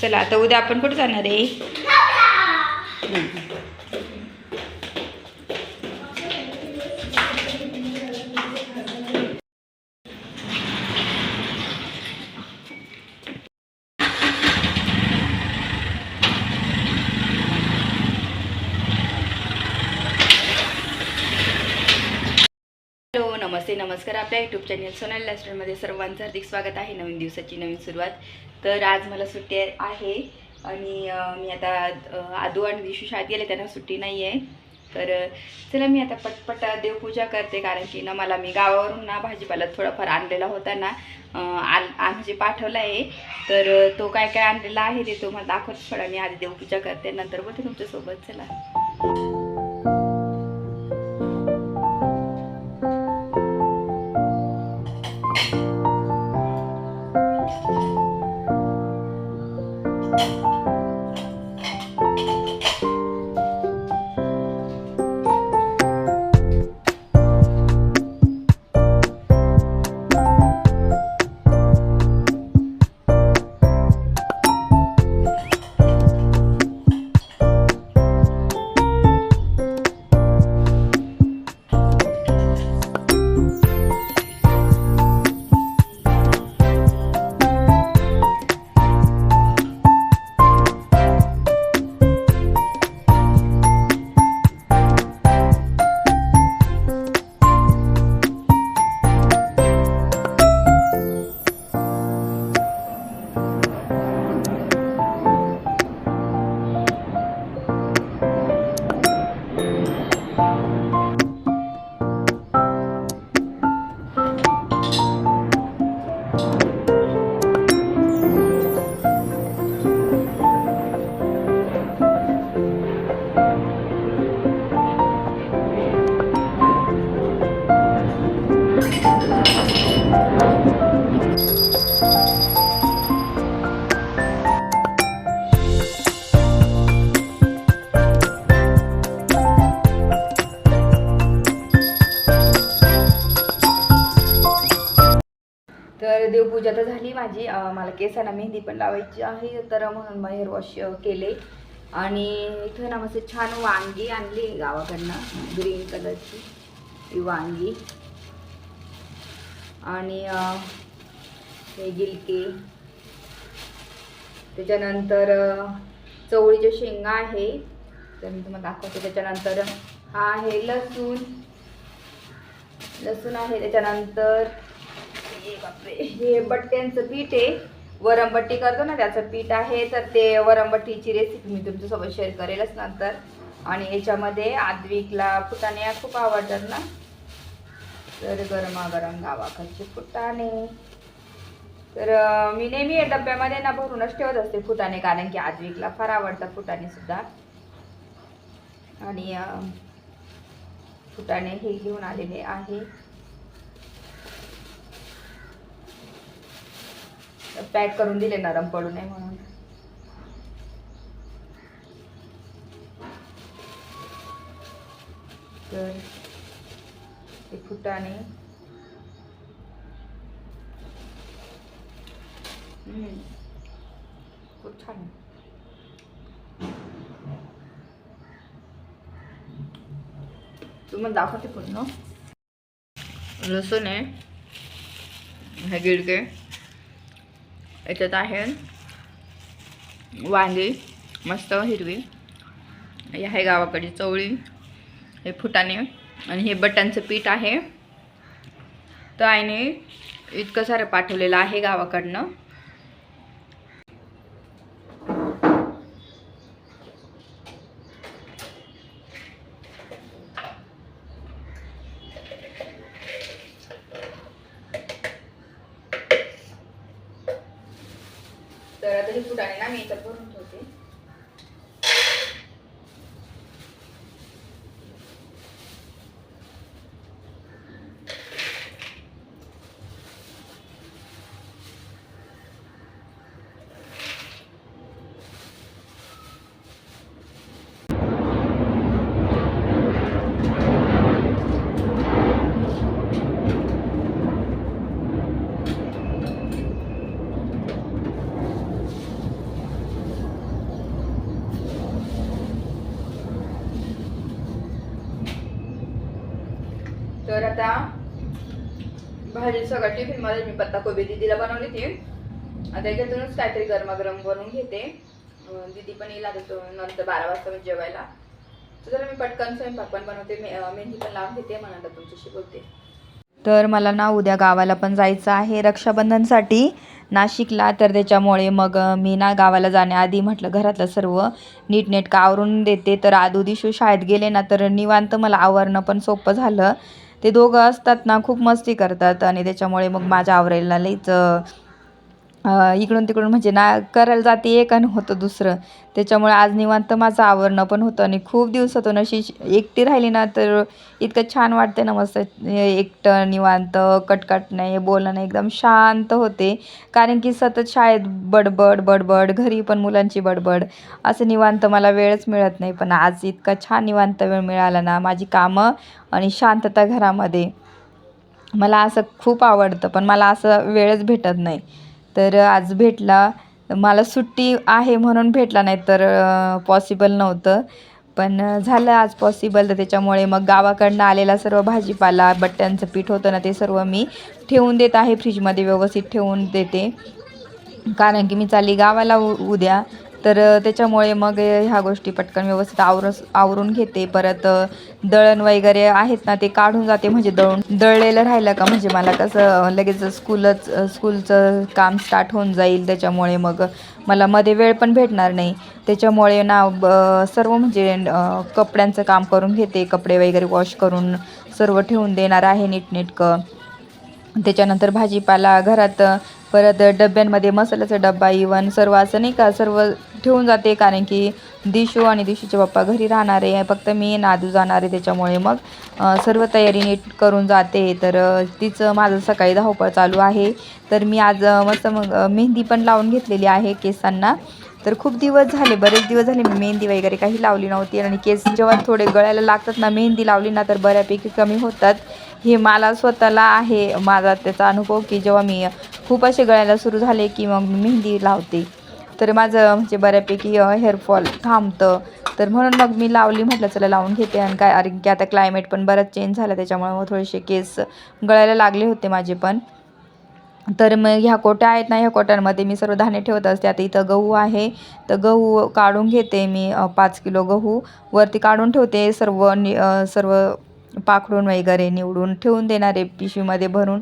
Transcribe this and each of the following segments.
चला आता उद्या आपण कुठे जाणार आहे हॅलो नमस्ते नमस्कार. आपल्या यूट्यूब चॅनल सोनल रेस्टॉरंटमध्ये सर्वांचं हार्दिक स्वागत आहे. नवीन दिवसाची नवीन सुरुवात. तर आज मला सुट्टी आहे आणि मी आता आदू आणि विशू शाळेत गेले त्यांना सुट्टी नाही आहे तर चला मी आता पटपट देवपूजा करते कारण की ना मला मी गावावरून ना भाजीपाला थोडाफार आणलेला होता ना आण आल म्हणजे पाठवला आहे तर तो काय काय आणलेला आहे ते तुम्हाला दाखवत थोडा मी आधी देवपूजा करते नंतर बोलते तुमच्यासोबत. चला. तर देवपूजा तर झाली माझी. मला केसांना मेहंदी पण लावायची आहे. तर म्हणून मग हेअर वॉश केले. आणि इथं ना मस्त छान वांगी आणली गावाकडनं ग्रीन कलरची ही वांगी. आणि हे गिलके. त्याच्यानंतर अं, चवळीच्या शेंगा आहे. तर मी तुम्हाला दाखवते त्याच्यानंतर. हा आहे लसूण. लसूण आहे त्याच्यानंतर हे बट्ट्यांचं पीठ आहे. वरमबट्टी करतो ना त्याचं पीठ आहे. तर ते वरमबट्टीची रेसिपी मी तुमच्यासोबत शेअर करेलच नंतर. आणि याच्यामध्ये आद्विकला फुटाणे खूप आवडतात ना. तर गरमागरम गावाकडचे फुटाणे. तर मी नेहमी या डब्यामध्ये ना भरूनच ठेवत असते फुटाणे कारण की आद्विकला फार आवडतात फुटाणे सुद्धा. आणि फुटाणे हे घेऊन आलेले आहे. पॅक करून दिले नरम पडू नये म्हणून. तर ते फुटाने. खूप छान. आहे. तुम्हाला दाखवते पूर्ण. लसूण आहे. हे गिडके याच्यात आहे. वांगी मस्त हिरवी. हे आहे गावाकडे चवळी. हे फुटाणे आणि हे बटांचं पीठ आहे. तर आईने इतकं सारं पाठवलेलं आहे गावाकडनं. तर आता हे फुटाणे ना मी इथं भरून ठेवते. सगळं टिफिनमध्ये मी पत्ता कोबी दिदीला बनवली ती. आता त्याच्यातूनच काहीतरी गरमागरम बनवून घेते. अं, दीदी पण येईल आता नंतर बारा वाजता मी जेवायला. तर चला मी पटकन स्वयंपाक पण बनवते. मेहंदी पण लावून घेते. म्हणा नंतर तुमच्याशी बोलते. तर मला ना उद्या गावाला पण जायचं आहे रक्षाबंधनसाठी नाशिकला. तर त्याच्यामुळे मग मी ना गावाला जाण्याआधी म्हटलं घरातलं सर्व नीटनेटकं आवरून देते. तर आदू दिशू शाळेत गेले ना तर निवांत मला आवरणं पण सोपं झालं. ते दोघं असतात ना खूप मस्ती करतात आणि त्याच्यामुळे मग माझ्या आवरेला लईच इकडून तिकडून म्हणजे ना करायला जाते एक आणि होतं दुसरं. त्याच्यामुळे आज निवांत माझं आवरणं पण होतं आणि खूप दिवसातून अशी एकटी राहिली ना तर इतकं छान वाटते ना मस्त एकटं निवांत कटकट नाही बोलणं नाही एकदम शांत होते. कारण की सतत शाळेत बडबड बडबड घरी पण मुलांची बडबड असं निवांत मला वेळच मिळत नाही. पण आज इतका छान निवांत वेळ मिळाला ना माझी कामं आणि शांतता घरामध्ये. मला असं खूप आवडतं पण मला असं वेळच भेटत नाही. तर आज भेटला. मला सुट्टी आहे म्हणून भेटला नाही तर पॉसिबल नव्हतं. पण झालं आज पॉसिबल तर त्याच्यामुळे मग गावाकडनं आलेला सर्व भाजीपाला बट्ट्यांचं पीठ होतं ना ते सर्व मी ठेवून देत आहे. फ्रीजमध्ये व्यवस्थित ठेवून देते. कारण की मी चालली गावाला उ उद्या. तर त्याच्यामुळे मग ह्या गोष्टी पटकन व्यवस्थित आवरस आवरून घेते. परत दळण वगैरे आहेत ना ते काढून जाते. म्हणजे दळून दळलेलं राहिलं का? म्हणजे मला कसं लगेच स्कूलच स्कूलचं काम स्टार्ट होऊन जाईल. त्याच्यामुळे मग मला मध्ये वेळ पण भेटणार नाही. त्याच्यामुळे ना ब- सर्व म्हणजे कपड्यांचं काम करून घेते. कपडे वगैरे वॉश करून सर्व ठेवून देणार आहे नीटनेटकं. त्याच्यानंतर भाजीपाला घरात परत डब्यांमध्ये मसाल्याचा डब्बा इवन सर्व असं नाही का सर्व ठेवून जाते कारण की दिशू आणि दिशूचे पप्पा घरी राहणार आहे. फक्त मी नादू जाणार आहे त्याच्यामुळे मग सर्व तयारी नीट करून जाते. तर तिचं माझं सकाळी धावपळ चालू आहे. तर मी आज मस्त मग मेहंदी पण लावून घेतलेली आहे केसांना. तर खूप दिवस झाले बरेच दिवस झाले मी मेहंदी वगैरे काही लावली नव्हती. आणि केस जेव्हा थोडे गळायला लागतात ना मेहंदी लावली ना तर बऱ्यापैकी कमी होतात. हे मला स्वतःला आहे माझा त्याचा अनुभव की जेव्हा मी खूप असे गळायला सुरू झाले की मग मेहंदी लावते. तर माझं म्हणजे बऱ्यापैकी हेअरफॉल थांबतं. तर म्हणून मग मी लावली म्हटलं चला लावून घेते आणि काय कारण की आता क्लायमेट पण बरंच चेंज झालं त्याच्यामुळे मग थोडेसे केस गळायला लागले होते माझे पण. तर मग ह्या कोट्या आहेत ना ह्या कोट्यांमध्ये मी सर्व धान्य ठेवत असते. आता इथं गहू आहे तर गहू काढून घेते मी पाच किलो गहू. वरती काढून ठेवते सर्व नि सर्व पाखडून वगैरे निवडून ठेवून देणारे पिशवीमध्ये भरून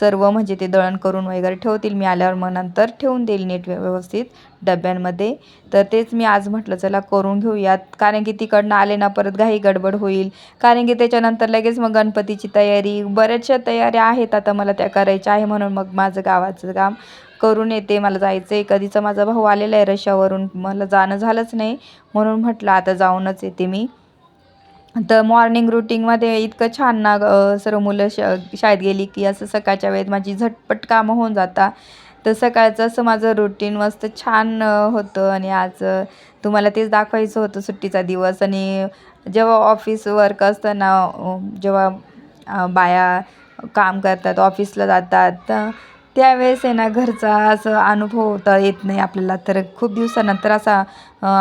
सर्व म्हणजे ते दळण करून वगैरे ठेवतील. मी आल्यावर मग नंतर ठेवून देईल नीट व्यवस्थित डब्यांमध्ये. तर तेच मी आज म्हटलं चला करून घेऊयात. कारण की तिकडनं आले ना परत घाई गडबड होईल. कारण की त्याच्यानंतर लगेच मग गणपतीची तयारी बऱ्याचशा तयाऱ्या आहेत आता मला त्या करायच्या आहे म्हणून मग माझं गावाचं काम करून येते. मला जायचं आहे कधीचा माझा भाऊ आलेला आहे रशावरून मला जाणं झालंच नाही म्हणून म्हटलं आता जाऊनच येते मी. तर मॉर्निंग रुटीनमध्ये इतकं छान ना सर्व मुलं श शाळेत गेली की असं सकाळच्या वेळेत माझी झटपट कामं होऊन जातात. तर सकाळचं असं माझं रुटीन मस्त छान होतं आणि आज तुम्हाला तेच दाखवायचं होतं सुट्टीचा दिवस आणि जेव्हा ऑफिस वर्क असताना जेव्हा बाया काम करतात ऑफिसला जातात तर त्यावेळेस आहे ना घरचा असं अनुभव होता येत नाही आपल्याला. तर खूप दिवसानंतर असा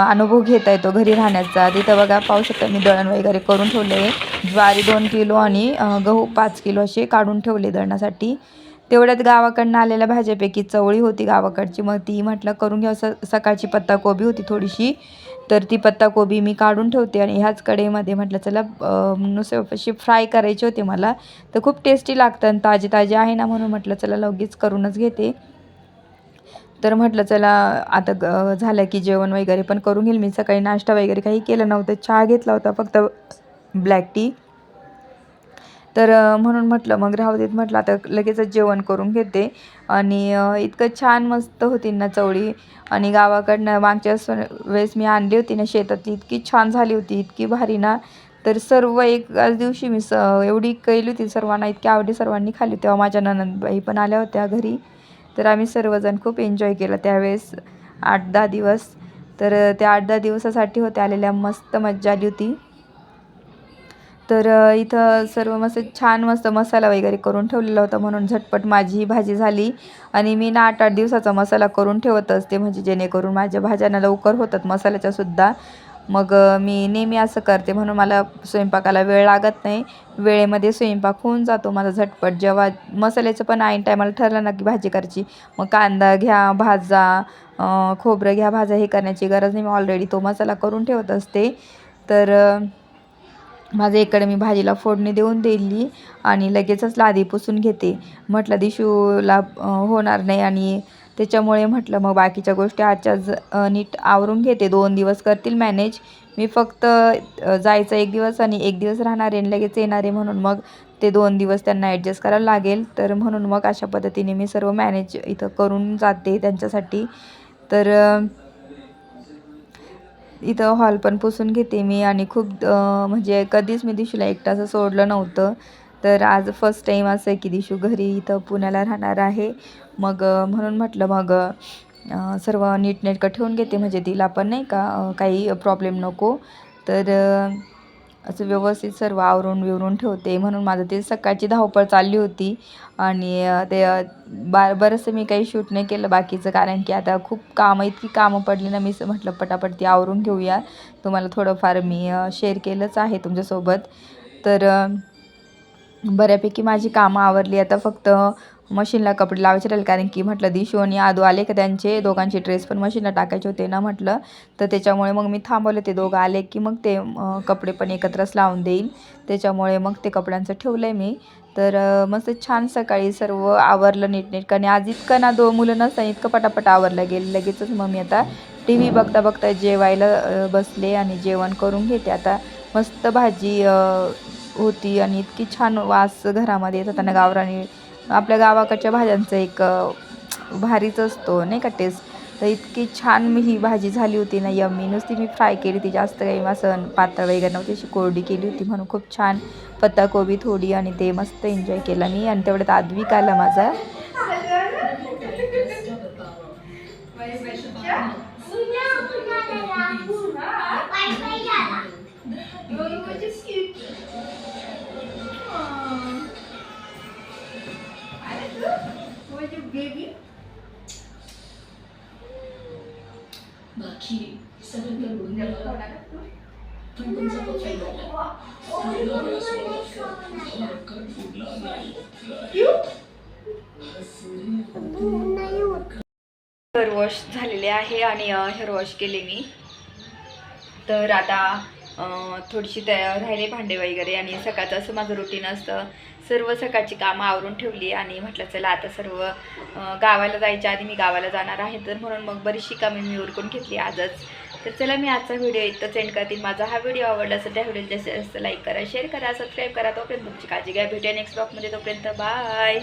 अनुभव घेता येतो घरी राहण्याचा. तिथं बघा पाहू शकता मी दळण वगैरे करून ठेवले. ज्वारी दोन किलो आणि गहू पाच किलो असे काढून ठेवले दळणासाठी. तेवढ्यात गावाकडनं आलेल्या भाज्यापैकी चवळी होती गावाकडची. मग ती म्हटलं करून घ्या स सकाळची पत्ताकोबी होती थोडीशी. तर ती पत्ताकोबी मी काढून ठेवते आणि ह्याच कडेमध्ये म्हटलं चला नुसते अशी फ्राय करायची होती मला तर खूप टेस्टी लागतं आणि ताजी ताजी आहे ना म्हणून म्हटलं चला लगेच करूनच घेते. तर म्हटलं चला आता ग झालं की जेवण वगैरे पण करून घेईल. मी सकाळी नाश्ता वगैरे काही केलं नव्हतं चहा घेतला होता फक्त ब्लॅक टी. तर म्हणून म्हटलं मग राहू देत म्हटलं आता लगेचच जेवण करून घेते. आणि इतकं छान मस्त होती ना चवळी. आणि गावाकडनं मागच्या स वेळेस मी आणली होती ना शेतातली इतकी छान झाली होती इतकी भारी ना. तर सर्व एकाच दिवशी मी स एवढी केली होती सर्वांना इतकी आवडी सर्वांनी खाल्ली. तेव्हा माझ्या ननंदबाई पण आल्या होत्या घरी. तर आम्ही सर्वजण खूप एन्जॉय केलं त्यावेळेस आठ दहा दिवस. तर त्या आठ दहा दिवसासाठी होत्या आलेल्या मस्त मज्जा आली होती. तर इथं सर्व मस्त छान मस्त मसाला वगैरे करून ठेवलेला होता म्हणून झटपट माझी ही भाजी झाली. आणि मी ना आठ आठ दिवसाचा मसाला करून ठेवत असते म्हणजे जेणेकरून माझ्या भाज्यांना लवकर होतात मसाल्याच्यासुद्धा मग मी नेहमी असं करते म्हणून मला स्वयंपाकाला वेळ लागत नाही. वेळेमध्ये स्वयंपाक होऊन जातो माझा झटपट. जेव्हा मसाल्याचं पण ऐन टायमाला ठरलं ना की भाजी करायची मग कांदा घ्या भाजा खोबरं घ्या भाजा हे करण्याची गरज नाही. मी ऑलरेडी तो मसाला करून ठेवत असते. तर माझं इकडे मी भाजीला फोडणी देऊन दिली आणि लगेचच लादी पुसून घेते. म्हटलं दिशूला होणार नाही. आणि त्याच्यामुळे म्हटलं मग बाकीच्या गोष्टी आजच्याच ज नीट आवरून घेते. दोन दिवस करतील मॅनेज. मी फक्त जायचं एक दिवस आणि एक दिवस राहणार आहे आणि लगेच येणार आहे म्हणून मग ते दोन दिवस त्यांना ॲडजस्ट करायला लागेल. तर म्हणून मग अशा पद्धतीने मी सर्व मॅनेज इथं करून जाते त्यांच्यासाठी. तर इथं हॉल पण पुसून घेते मी आणि खूप म्हणजे कधीच मी दिशूला एकटा असं सोडलं नव्हतं. तर आज फर्स्ट टाईम असं आहे की दिशू घरी इथं पुण्याला राहणार आहे. मग म्हणून म्हटलं मग सर्व नीटनेटकं ठेवून घेते. म्हणजे तिला पण नाही का काही प्रॉब्लेम नको. तर असं व्यवस्थित सर्व आवरून विवरून ठेवते. म्हणून माझं ते सकाळची धावपळ चालली होती. आणि ते बार बा बरंचसं मी काही शूट नाही केलं बाकीचं कारण की आता खूप कामं इतकी कामं पडली ना मी म्हटलं पटापट ती आवरून घेऊया. तुम्हाला थोडंफार मी शेअर केलंच आहे तुमच्यासोबत. तर बऱ्यापैकी माझी कामं आवरली. आता फक्त मशीनला कपडे लावायचे राहिले कारण की म्हटलं दिशू आणि आदू आले का त्यांचे दोघांचे ड्रेस पण मशीनला टाकायचे होते ना म्हटलं. तर त्याच्यामुळे मग मी थांबवले ते दोघं आले की मग ते कपडे पण एकत्रच लावून देईल. त्याच्यामुळे मग ते कपड्यांचं ठेवलं आहे मी. तर मस्त छान सकाळी सर्व आवरलं नीटनेटकं. आज इतकं ना दो मुलं नसताना इतकं पटापट आवरलं गेलं. लगेचच मग मी आता टी व्ही बघता बघता जेवायला बसले आणि जेवण करून घेते. आता मस्त भाजी होती आणि इतकी छान वास घरामध्ये येत होता ना आपल्या गावाकडच्या भाज्यांचा एक भारीच असतो नाही का टेस्ट तर इतकी छान मी ही भाजी झाली होती ना यम्मी. नुसती मी फ्राय केली ती जास्त काही असं पातळ वगैरे नव्हती अशी कोरडी केली होती म्हणून. खूप छान पत्ताकोबी थोडी आणि ते मस्त एन्जॉय केला मी. आणि तेवढ्यात आदविक आला माझा. बाकी सगळं करून गेलं पण तुमचा तो फायदा पहिला वेळेस मला हलकट फुटला नाही हेअर वॉश झालेले आहे आणि हेअर वॉश केले मी तर आता थोडीशी तयार राहिले भांडे वगैरे आणि सकाळचं असं माझं रुटीन असतं. सर्व सकाळची कामं आवरून ठेवली आणि म्हटलं चला आता सर्व गावाला जायच्या आधी मी गावाला जाणार आहे. तर म्हणून मग बरीचशी कामे मी उरकून घेतली आजच. तर चला मी आजचा व्हिडिओ इथं सेंड करतील माझा हा व्हिडिओ आवडला असेल त्या व्हिडिओ जास्त जास्त लाईक करा शेअर करा सबस्क्राईब करा. तोपर्यंत तुमची काळजी घ्या. भेटूया नेक्स्ट ब्लॉगमध्ये तोपर्यंत बाय